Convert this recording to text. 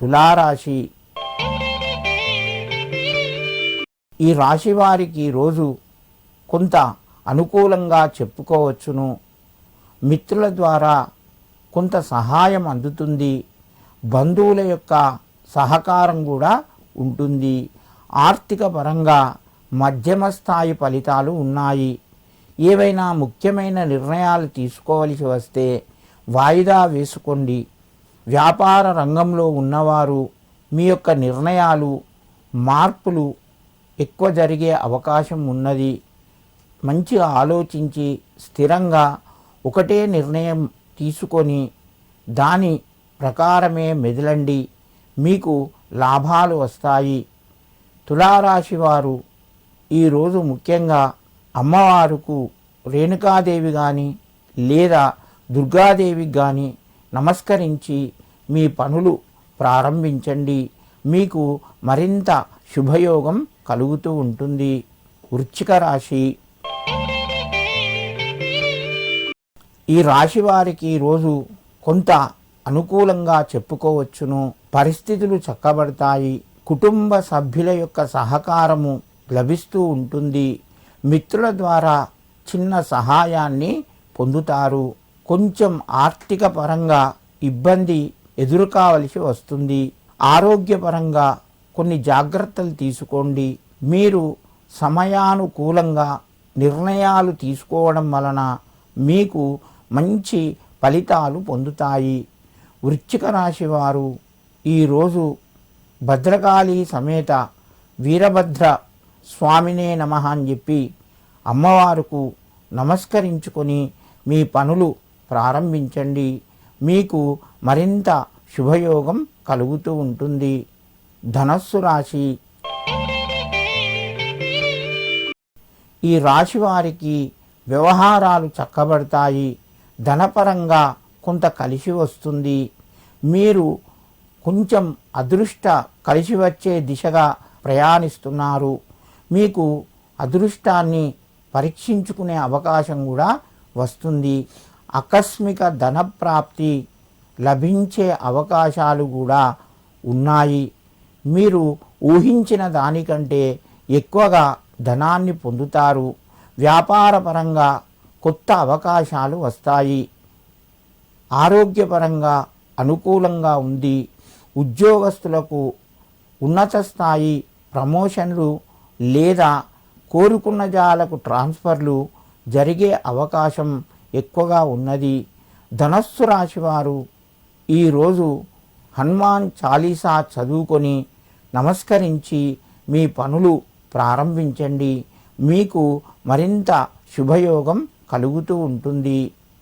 తులారాశి. ఈ రాశి వారికి రోజు కొంత అనుకూలంగా చెప్పుకోవచ్చును. మిత్రుల ద్వారా కొంత సహాయం అందుతుంది. బంధువుల యొక్క సహకారం కూడా ఉంటుంది. ఆర్థిక పరంగా మధ్యమ స్థాయి ఫలితాలు ఉన్నాయి. ఏవైనా ముఖ్యమైన నిర్ణయాలు తీసుకోవలసి వస్తే వాయిదా వేసుకోండి. వ్యాపార రంగంలో ఉన్నవారు మీ యొక్క నిర్ణయాలు మార్పులు ఎక్కువ జరిగే అవకాశం ఉన్నది. మంచిగా ఆలోచించి స్థిరంగా ఒకటే నిర్ణయం తీసుకొని దాని ప్రకారమే మెదలండి. మీకు లాభాలు వస్తాయి. తులారాశి వారు ఈరోజు ముఖ్యంగా అమ్మవారుకు రేణుకాదేవి కానీ లేదా దుర్గాదేవికి కానీ నమస్కరించి మీ పనులు ప్రారంభించండి. మీకు మరింత శుభయోగం కలుగుతూ ఉంటుంది. వృచ్చిక రాశి. ఈ రాశి వారికి ఈరోజు కొంత అనుకూలంగా చెప్పుకోవచ్చును. పరిస్థితులు చక్కబడతాయి. కుటుంబ సభ్యుల యొక్క సహకారము లభిస్తూ ఉంటుంది. మిత్రుల ద్వారా చిన్న సహాయాన్ని పొందుతారు. కొంచెం ఆర్థిక పరంగా ఇబ్బంది ఎదుర్కోవలసి వస్తుంది. ఆరోగ్యపరంగా కొన్ని జాగ్రత్తలు తీసుకోండి. మీరు సమయానుకూలంగా నిర్ణయాలు తీసుకోవడం వలన మీకు మంచి ఫలితాలు పొందుతాయి. వృశ్చిక రాశి వారు ఈరోజు భద్రకాళి సమేత వీరభద్ర స్వామినే నమ అని చెప్పి అమ్మవారుకు నమస్కరించుకొని మీ పనులు ప్రారంభించండి. మీకు మరింత శుభయోగం కలుగుతూ ఉంటుంది. ధనస్సు రాశి. ఈ రాశి వారికి వ్యవహారాలు చక్కబడతాయి. ధనపరంగా కొంత కలిసి వస్తుంది. మీరు కొంచెం అదృష్ట కలిసి వచ్చే దిశగా ప్రయాణిస్తున్నారు. మీకు అదృష్టాన్ని పరీక్షించుకునే అవకాశం కూడా వస్తుంది. ఆకస్మిక ధనప్రాప్తి లభించే అవకాశాలు కూడా ఉన్నాయి. మీరు ఊహించిన దానికంటే ఎక్కువగా ధనాన్ని పొందుతారు. వ్యాపారపరంగా కొత్త అవకాశాలు వస్తాయి. ఆరోగ్యపరంగా అనుకూలంగా ఉంది. ఉద్యోగస్తులకు ఉన్నత స్థాయి ప్రమోషన్లు లేదా కోరుకున్న జాలకు ట్రాన్స్ఫర్లు జరిగే అవకాశం ఎక్కువగా ఉన్నది. ధనస్సు రాశివారు ఈరోజు హనుమాన్ చాలీసా చదువుకొని నమస్కరించి మీ పనులు ప్రారంభించండి. మీకు మరింత శుభయోగం కలుగుతూ ఉంటుంది.